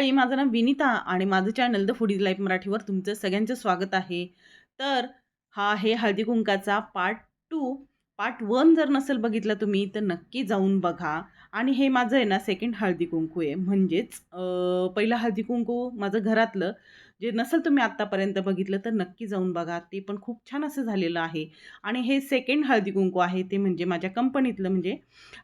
मंडळी माझं नाव विनिता आणि माझं channel the food is life मराठीवर तुमचं सगळ्यांचं स्वागत आहे. तर हा आहे हळदी कुंकाचा पार्ट टू पार्ट वन जर नसेल बघितलं तुम्ही तर नक्की जाऊन बघा. आणि हे माझं आहे ना सेकंड हळदी कुंकू आहे. म्हणजेच पहिलं हळदी कुंकू माझं घरातलं. जे नसेल तुम्ही आत्तापर्यंत बघितलं तर नक्की जाऊन बघा. ते पण खूप छान असं झालेलं आहे. आणि हे सेकंड हळदी कुंकू आहे ते म्हणजे माझ्या कंपनीतलं म्हणजे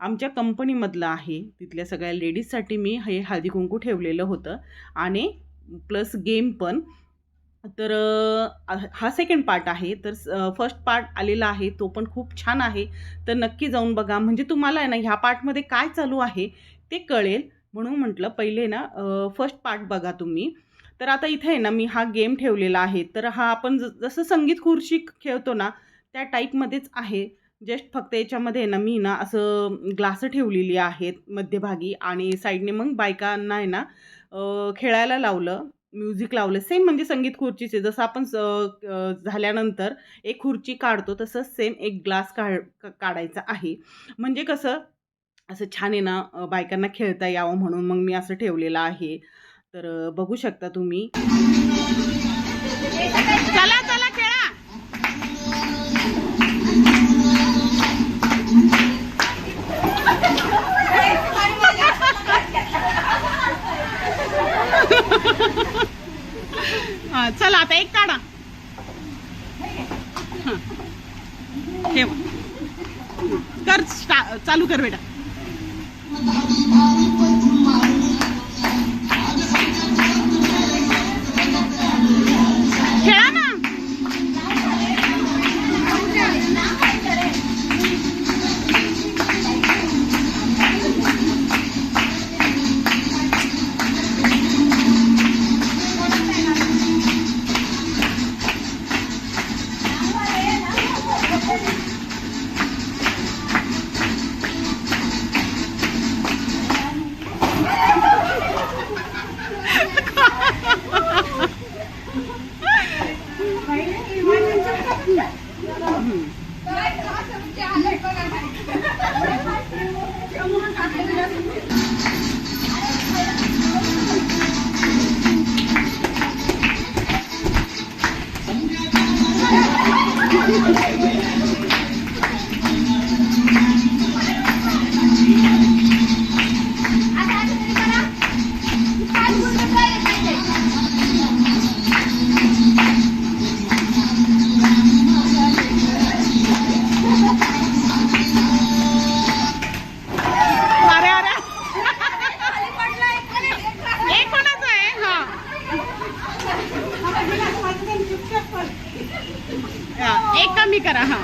आमच्या कंपनीमधलं आहे. तिथल्या सगळ्या लेडीजसाठी मी हे हळदी कुंकू ठेवलेलं होतं. आणि प्लस गेम पण. तर हा सेकंड पार्ट आहे. तर फर्स्ट पार्ट आलेला आहे तो पण खूप छान आहे. तर नक्की जाऊन बघा. म्हणजे तुम्हाला आहे ना ह्या पार्टमध्ये काय चालू आहे ते कळेल. म्हणून म्हटलं पहिले ना फर्स्ट पार्ट बघा तुम्ही. तर आता इथे आहे ना मी हा गेम ठेवलेला आहे. तर हा आपण ज- जसं संगीत खुर्शी खेळतो ना त्या टाईपमध्येच आहे. जस्ट फक्त याच्यामध्ये आहे ना मी ना असं ग्लास ठेवलेली आहेत मध्यभागी आणि साईडने मग बायकांना आहे ना खेळायला लावलं म्युझिक लावलं. सेम म्हणजे संगीत खुर्चीचे. जसं आपण स- झाल्यानंतर एक खुर्ची काढतो तसंच सेम एक ग्लास काढ काढायचा आहे. म्हणजे कसं असं छान आहे ना बायकांना खेळता यावं म्हणून मग मी असं ठेवलेलं आहे. तर बघू शकता तुम्ही. चला चला खेळा. हा चला आता एक काढा. ठेव कर स्टा- चालू कर बेटा. एक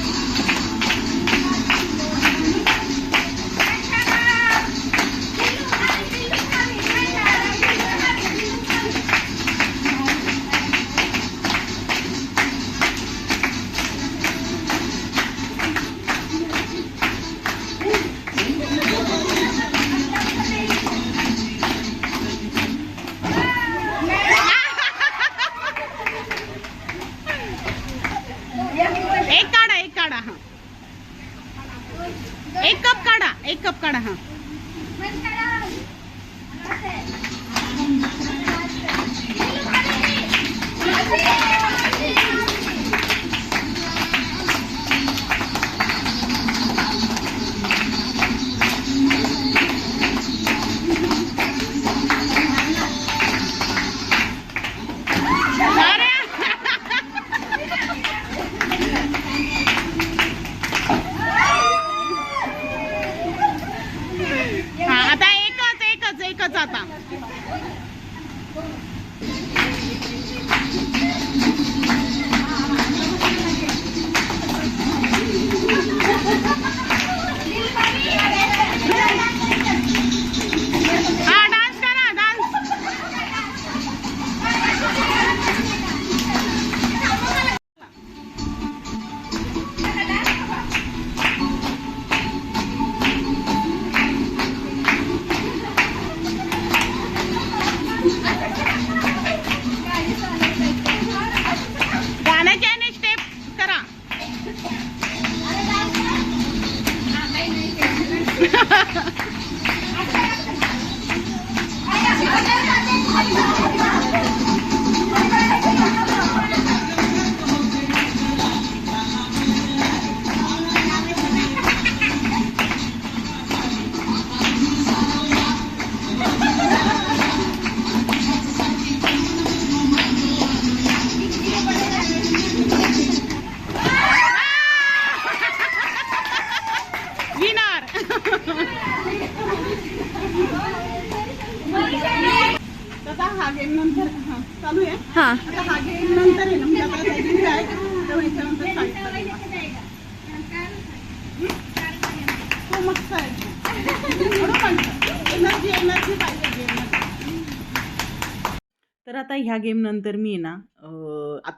एक काढा एक काढा हा एक कप काढा एक कप काढा हा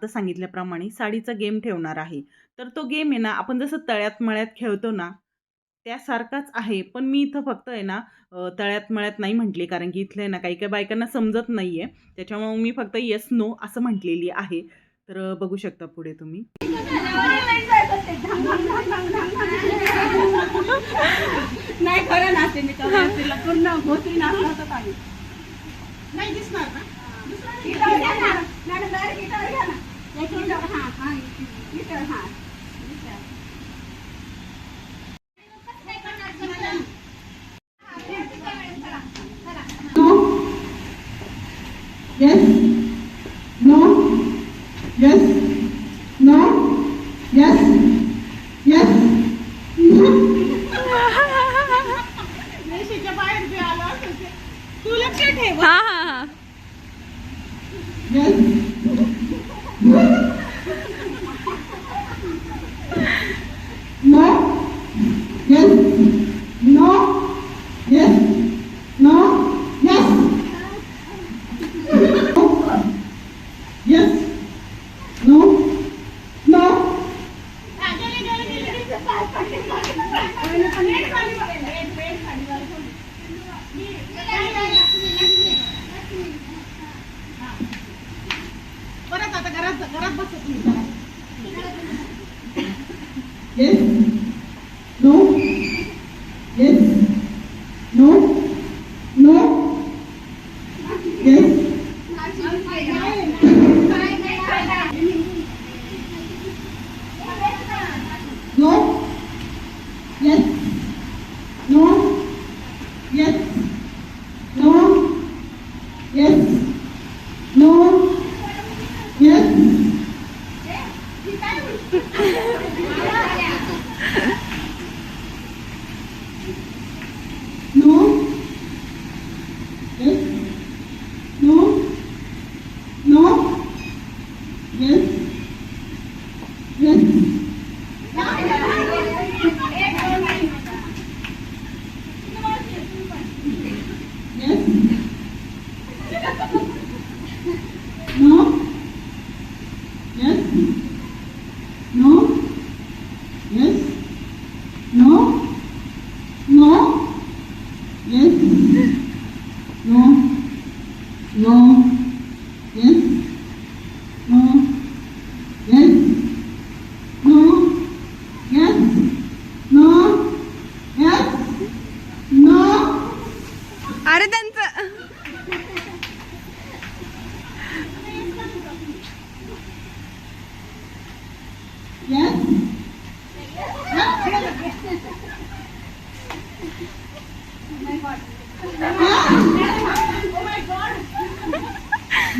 अं, आता सांगितल्याप्रमाणे साडीचा गेम ठेवणार आहे. तर तो गेम आहे ना आपण जसं तळ्यात मळ्यात खेळतो ना त्यासारखाच आहे. पण मी इथं फक्त आहे ना तळ्यात मळ्यात नाही म्हटली. कारण की इथलं आहे ना काही काही बायकांना समजत नाही आहे त्याच्यामुळे मी फक्त येस नो असं म्हटलेली आहे. तर बघू शकता पुढे तुम्ही. नाही खरं नाचते मी पूर्ण भोसरी नाही दिसणार ना. गिटार घ्या ना मॅडम डायरेक्ट गिटार घ्या ना एक गिटार हा हा गिटार हा Yes. No. Yes. No. Yes. Yes. रेषेच्या बाहेर जे आलं असेल ते तू लक्ष ठेव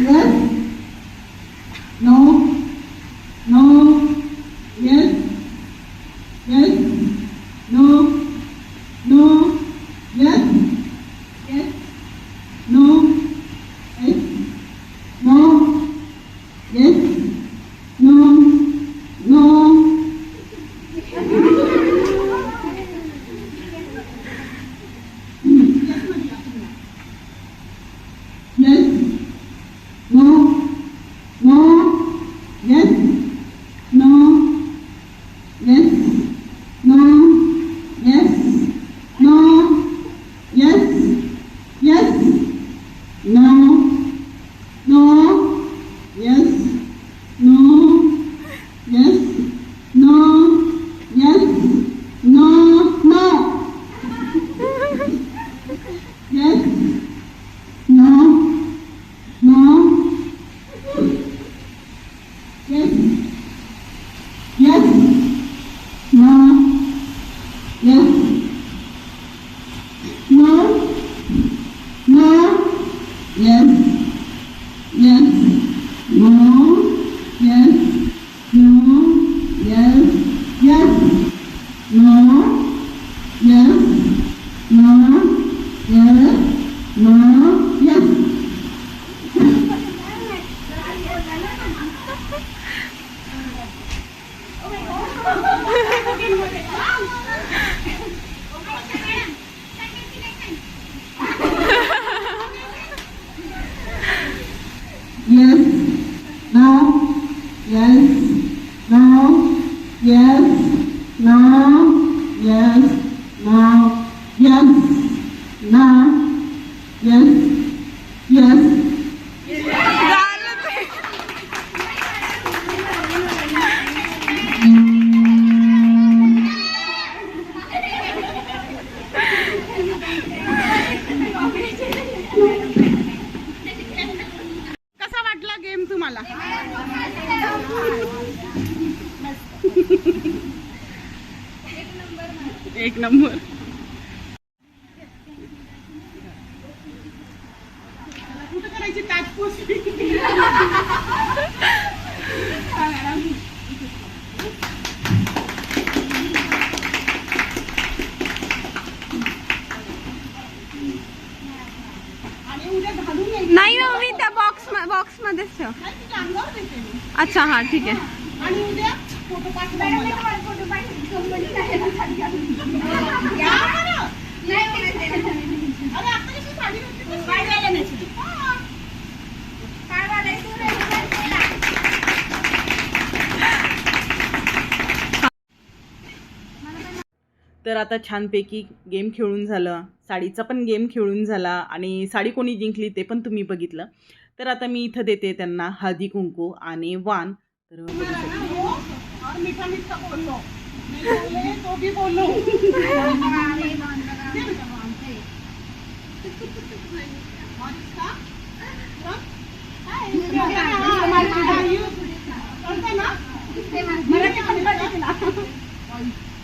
What? Yes, no, yes, no, yes, एक नंबर कुठं करायची ताटपूस आणि उद्या घालून यायची. नाही हो मी त्या बॉक्स बॉक्स मध्येच ठेव नाही, तिच्या अंगावर देते मी. अच्छा हा ठीक आहे आणि उद्या फोटो पाठवा मला. या बरं. अरे आता कशी साडी घातली तशी? हा. तर आता छानपैकी गेम खेळून झालं. साडीचा पण गेम खेळून झाला आणि साडी कोणी जिंकली ते पण तुम्ही बघितलं. तर आता मी इथं देते त्यांना हळदी कुंकू आणि वान. तर बघू शकता.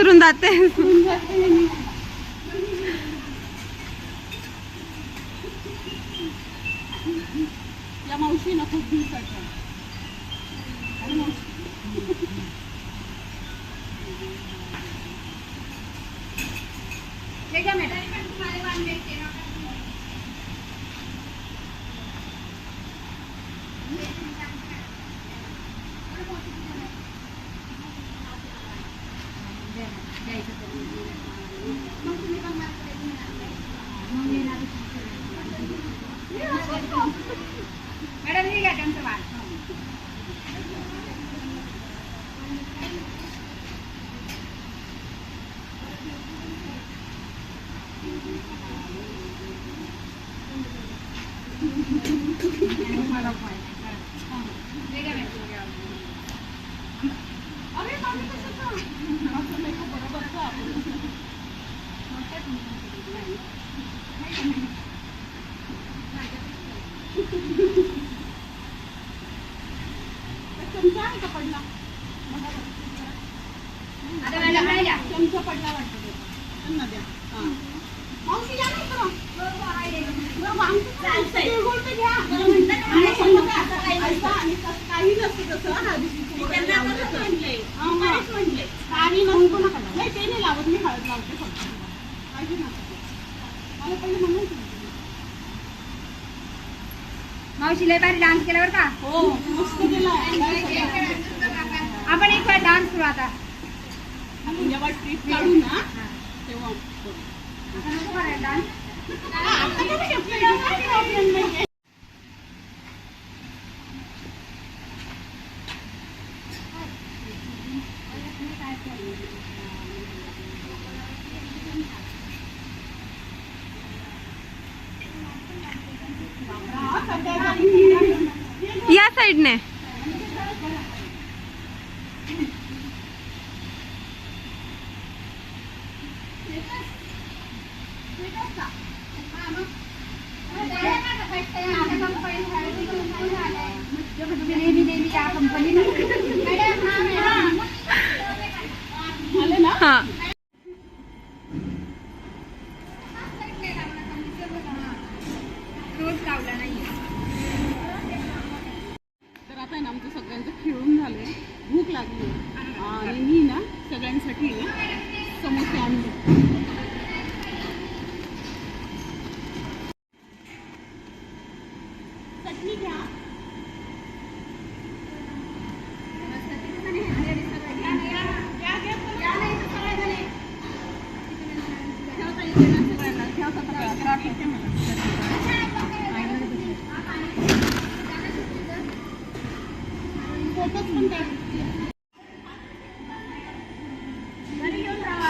विसरून जाते. या मावशी ना खूप दिवसाच्या आणि मावशी मॅडम हे घ्या त्यांचं वाण अरे मामी कसं का? आपलं makeup बरोबर का आपण? आहे का पडला चमचा पडला वाटतं. त्यांना द्या. मावशी काही नसतं तसं. हा, हा. काही नसतं. नाही, ते नाही लावत मी हळद लावते फक्त काही नसतं. मला पहिले म्हणायचं. मावशी लय भारी डान्स केला बरं का? हो मस्त केलं. आपण एक वेळ डान्स करू आता. आणि जेव्हा ट्रिप काढू ना. तेव्हा करू. आता नको करायला डान्स आता करू शकतो, काही problem नाहीये. या साईडने नेहमी नेहमी या कंपनी आले ना हा रोज लावला नाहीये तर आता आहे ना आमचं सगळ्यांचं खेळून झालंय भूक लागली आणि मी ना सगळ्यांसाठी समोसे आणले चटणी घ्या घ्या, घ्या, ठेवता येते ना सगळ्यांना, ठेवता सगळ्यांना. राख येते मला. फोटोज पण काढ. घरी घेऊन जावा.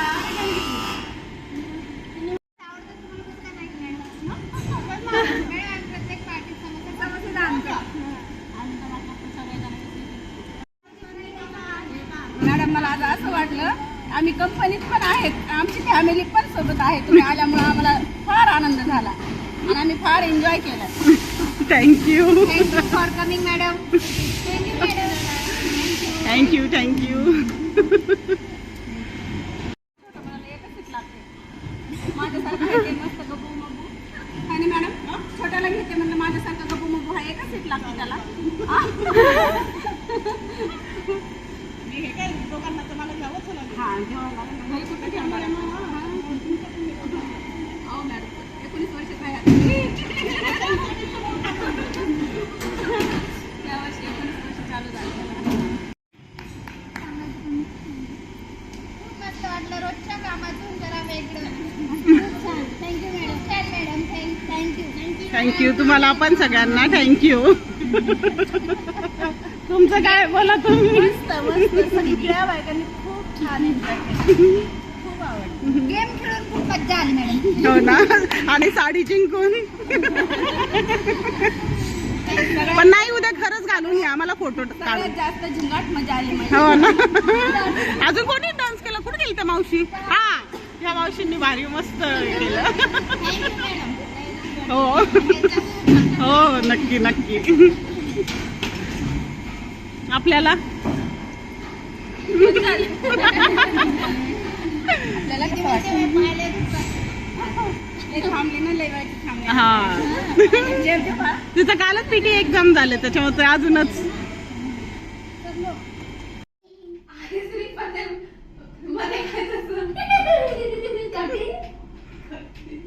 मॅडम मला आज असं वाटलं आम्ही कंपनीत पण आहेत. आमची फॅमिली पण सोबत आहे. तुम्ही आल्यामुळे आम्हाला फार आनंद झाला. आणि आम्ही फार एन्जॉय केलं. Thank you thank you for coming madam thank you thank you मला एकच सीट लागते माझ्यासारखं आहे ते मस्त गप्पू मग्गू आणि मॅडम छोट्याला घेते म्हणलं माझ्यासारखं गप्पू मग्गू हा एकच सीट लागते त्याला आ? मी हे काय दोघांना तर मला घ्यावंच लागेल हा घ्यावं लागेल घरी कुठं ठेवणार आहे अहो मॅडम एकोणीस वर्ष काय यावर्षी एकोणीस वर्ष चालू झाले खूप मस्त वाटलं रोजच्या कामातून जरा वेगळं खूप छान थँक्यू मॅडम छान मॅडम थँक्यू. तुम्हाला पण सगळ्यांना थँक्यू. तुमचं काय बोला तुम्ही? मस्त मस्त. सगळ्या बायकांनी खूप छान एन्जॉय केलं. खूप आवडलं. गेम खेळून खूप मजा आली मॅडम हो ना? आणि साडी जिंकून. पण नाही उद्या खरंच घालून या. मला फोटो सगळ्यात जास्त झुंगाट मजा आली हो ना? अजून कोणी डान्स केला? कुठे गेली त्या मावशी? हा. ह्या मावशींनी भारी मस्त केलं. हो. हो नक्की नक्की. आपल्याला? हे पहा. तिचं कालच पीटी एक्झाम झाले त्याच्यामुळे अजूनच.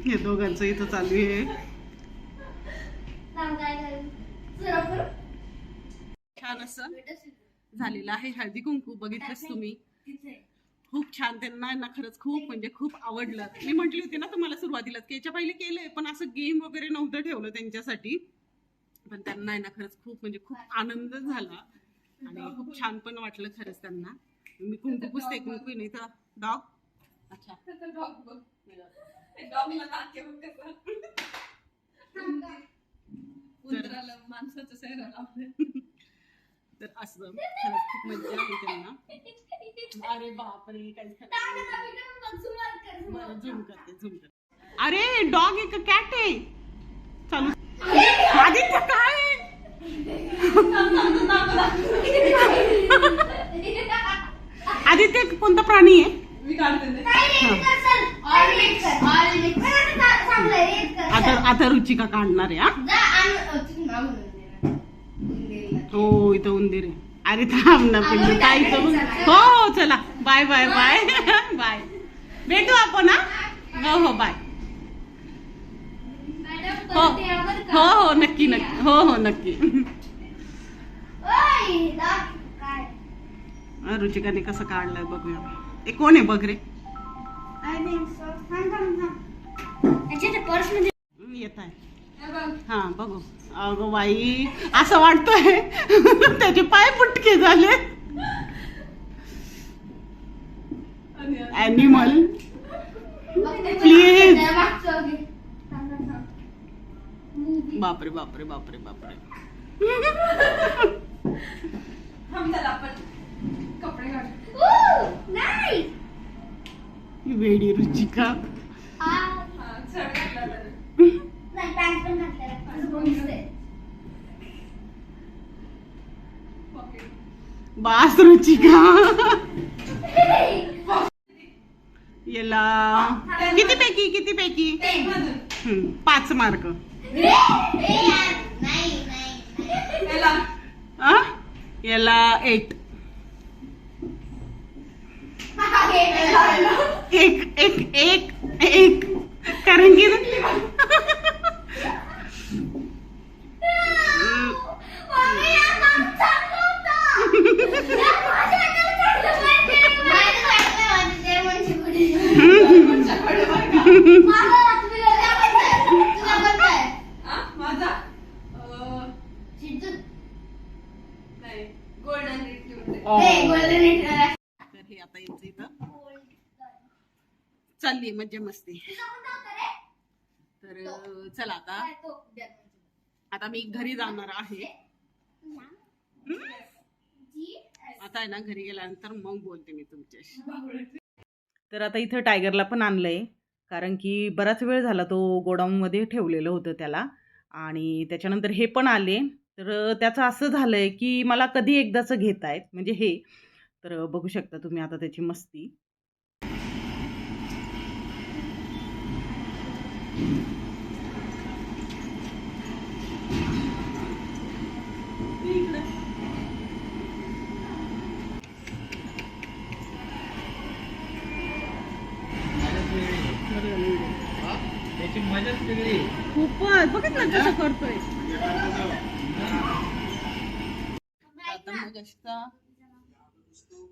हे दोघांचं इथं चालू आहे. छान असं झालेलं आहे हळदी कुंकू बघितलंच तुम्ही खूप छान त्यांना ना खरंच खूप म्हणजे खूप आवडलं मी म्हटली होती ना तुम्हाला सुरुवातीला की याच्या पहिले केलंय पण असं गेम वगैरे नव्हतं ठेवलं त्यांच्यासाठी पण त्यांना आहे ना खरंच खूप म्हणजे खूप आनंद झाला आणि खूप छान पण वाटलं खरंच त्यांना मी कुंकू पुसते कुंकू नाही तर डॉग अच्छा तर असं. खरंच खूप मजा आली त्यांना अरे बापरे काही झूम करते झूम करते. अरे डॉग एक कॅट आहे. चालू. आदित्य काय? आदित्य कोणता प्राणी आहे? ऑल मिक्स कर ऑल मिक्स चांगलं आहे red कर. आता आता रुचिका काढणार आहे हा. हो इथं उंदीर अरे थांब ना पिल्लू काय हो हो चला. Bye bye bye. बाय. भेटू आपण हा? हो हो बाय. हो? हो हो नक्की नक्की. हो हो नक्की. हा, रुचिकाने कसं काढलंय बघूया. हे कोण आहे बघ रे? ते हं, येत आहे. हा बघू. अगं बाई असं वाटतंय. त्याचे पाय पुटके झाले. ॲनिमल. Movie. बापरे बापरे बापरे बापरे. वेडी रुचिका. आ. नाही, pants पण घातलेला. बास रुचिका. याला. किती पैकी किती पैकी? पाच मार्क? याला. एट एक एक एक एक. कारण की चालली मज्जा मस्ती. तर चला आता. आता मी घरी जाणार आहे. आता आहे ना घरी गेल्यानंतर मग बोलते मी तुमच्याशी. तर आता इथं टायगरला पण आणलंय कारण की बराच वेळ झाला तो गोडाऊनमध्ये ठेवलेलं होतं त्याला. आणि त्याच्यानंतर हे पण आले. तर त्याचं असं झालंय की मला कधी एकदाचं घेत आहेत म्हणजे हे. तर बघू शकता तुम्ही आता त्याची मस्ती त्याची मजाच वेगळी खूपच. बघितलं कसं करतोय. आता मग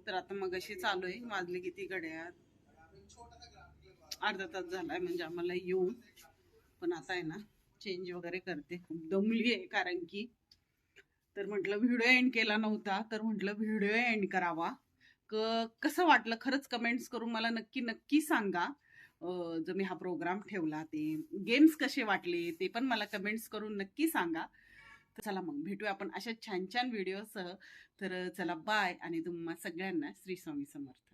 तर आता मग अशी चालू आहे. वाजले किती घड्यात? अर्धा तास झालाय म्हणजे आम्हाला येऊन. पण आता आहे ना चेंज वगैरे करते. खूप दमली आहे कारण की तर म्हटलं व्हिडिओ एंड केला नव्हता. तर म्हटलं व्हिडिओ एंड करावा. क कसं वाटलं? खरंच कमेंट्स करून मला नक्की नक्की सांगा. जो मी हा प्रोग्राम ठेवला ते गेम्स कसे वाटले ते पण मला कमेंट्स करून नक्की सांगा. तर चला मग भेटूया आपण अशा छान छान व्हिडिओसह. तर चला बाय आणि तुम्हा सगळ्यांना श्री स्वामी समर्थ.